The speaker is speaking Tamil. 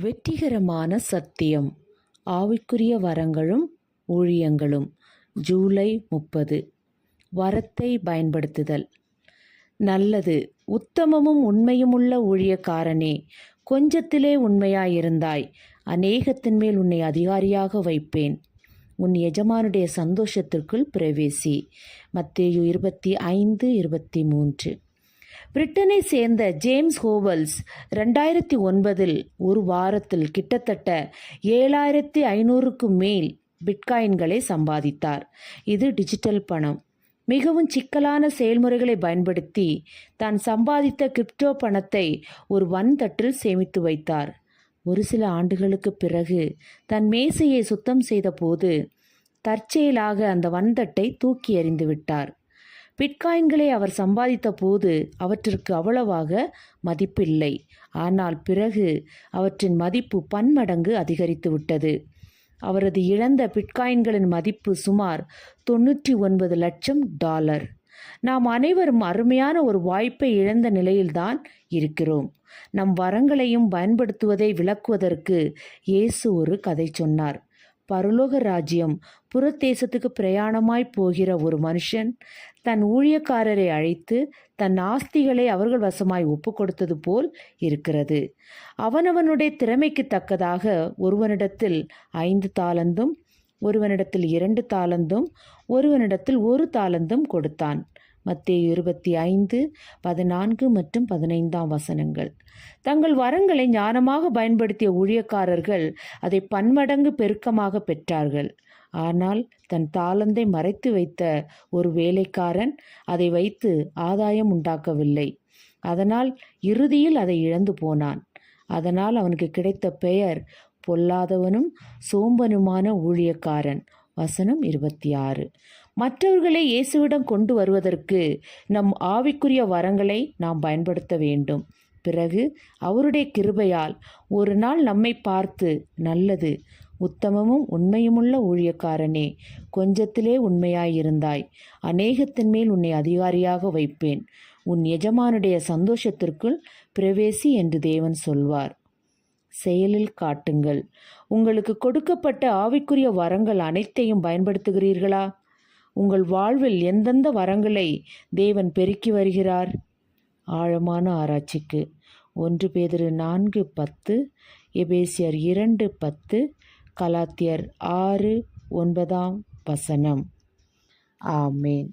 வெற்றிகரமான சத்தியம். ஆவிக்குரிய வரங்களும் ஊழியங்களும். ஜூலை முப்பது. வரத்தை பயன்படுத்துதல். நல்லது. உத்தமமும் உண்மையுமுள்ள ஊழியக்காரனே. கொஞ்சத்திலே உண்மையாயிருந்தாய். அநேகத்தின் மேல் உன்னை அதிகாரியாக வைப்பேன். உன் எஜமானுடைய சந்தோஷத்திற்குள் பிரவேசி. மத்தேயு இருபத்தி ஐந்து இருபத்தி மூன்று. பிரிட்டனை சேர்ந்த ஜேம்ஸ் ஹோவல்ஸ் ரெண்டாயிரத்தி ஒன்பதில் ஒரு வாரத்தில் கிட்டத்தட்ட ஏழாயிரத்தி ஐநூறுக்கு மேல் பிட்காயின்களை சம்பாதித்தார். இது டிஜிட்டல் பணம். மிகவும் சிக்கலான செயல்முறைகளை பயன்படுத்தி தான் சம்பாதித்த கிரிப்டோ பணத்தை ஒரு வன்தட்டில் சேமித்து வைத்தார். ஒரு சில ஆண்டுகளுக்கு பிறகு தன் மேசையை சுத்தம் செய்தபோது தற்செயலாக அந்த வன்தட்டை தூக்கி எறிந்து விட்டார். பிட்காயின்களை அவர் சம்பாதித்த போது அவற்றிற்கு அவ்வளவாக மதிப்பில்லை. ஆனால் பிறகு அவற்றின் மதிப்பு பன்மடங்கு அதிகரித்து விட்டது அவரது இழந்த பிட்காயின்களின் மதிப்பு சுமார் தொண்ணூற்றி ஒன்பது லட்சம் டாலர். நாம் அனைவரும் அருமையான ஒரு வாய்ப்பை இழந்த நிலையில்தான் இருக்கிறோம். நம் வரங்களையும் பயன்படுத்துவதை விளக்குவதற்கு இயேசு ஒரு கதை சொன்னார். பரலோக ராஜ்யம் புறத்தேசத்துக்கு பிரயாணமாய் போகிற ஒரு மனுஷன் தன் ஊழியக்காரரை அழைத்து தன் ஆஸ்திகளை அவர்கள் வசமாய் ஒப்பு கொடுத்தது போல் இருக்கிறது. அவனவனுடைய திறமைக்கு தக்கதாக ஒருவனிடத்தில் ஐந்து தாளந்தும் ஒருவனிடத்தில் இரண்டு தாளந்தும் ஒருவனிடத்தில் ஒரு தாளந்தும் கொடுத்தான். மத்திய இருபத்தி ஐந்து பதினான்கு மற்றும் பதினைந்தாம் வசனங்கள். தங்கள் வரங்களை ஞானமாக பயன்படுத்திய ஊழியக்காரர்கள் அதை பன்மடங்கு பெருக்கமாக பெற்றார்கள். ஆனால் தன் தாளந்தை மறைத்து வைத்த ஒரு வேலைக்காரன் அதை வைத்து ஆதாயம் உண்டாக்கவில்லை. அதனால் இறுதியில் அதை இழந்து போனான். அதனால் அவனுக்கு கிடைத்த பெயர் பொல்லாதவனும் சோம்பனுமான ஊழியக்காரன். வசனம் இருபத்தி ஆறு மற்றவர்களை இயேசுவிடம் கொண்டு வருவதற்கு நம் ஆவிக்குரிய வரங்களை நாம் பயன்படுத்த வேண்டும். பிறகு அவருடைய கிருபையால் ஒரு நாள் நம்மை பார்த்து நல்லது உத்தமமும் உண்மையுமுள்ள ஊழியக்காரனே கொஞ்சத்திலே உண்மையாயிருந்தாய். அநேகத்தின் மேல் உன்னை அதிகாரியாக வைப்பேன். உன் எஜமானுடைய சந்தோஷத்திற்குள் பிரவேசி என்று தேவன் சொல்வார். செயலில் காட்டுங்கள். உங்களுக்கு கொடுக்கப்பட்ட ஆவிக்குரிய வரங்கள் அனைத்தையும் பயன்படுத்துகிறீர்களா? உங்கள் வாழ்வில் எந்தெந்த வரங்களை தேவன் பெருக்கி வருகிறார்? ஆழமான ஆராய்ச்சிக்கு. ஒன்று பேதிரு நான்கு பத்து எபேசியர் இரண்டு பத்து கலாத்தியர் ஆறு ஒன்பதாம் வசனம். ஆமேன்.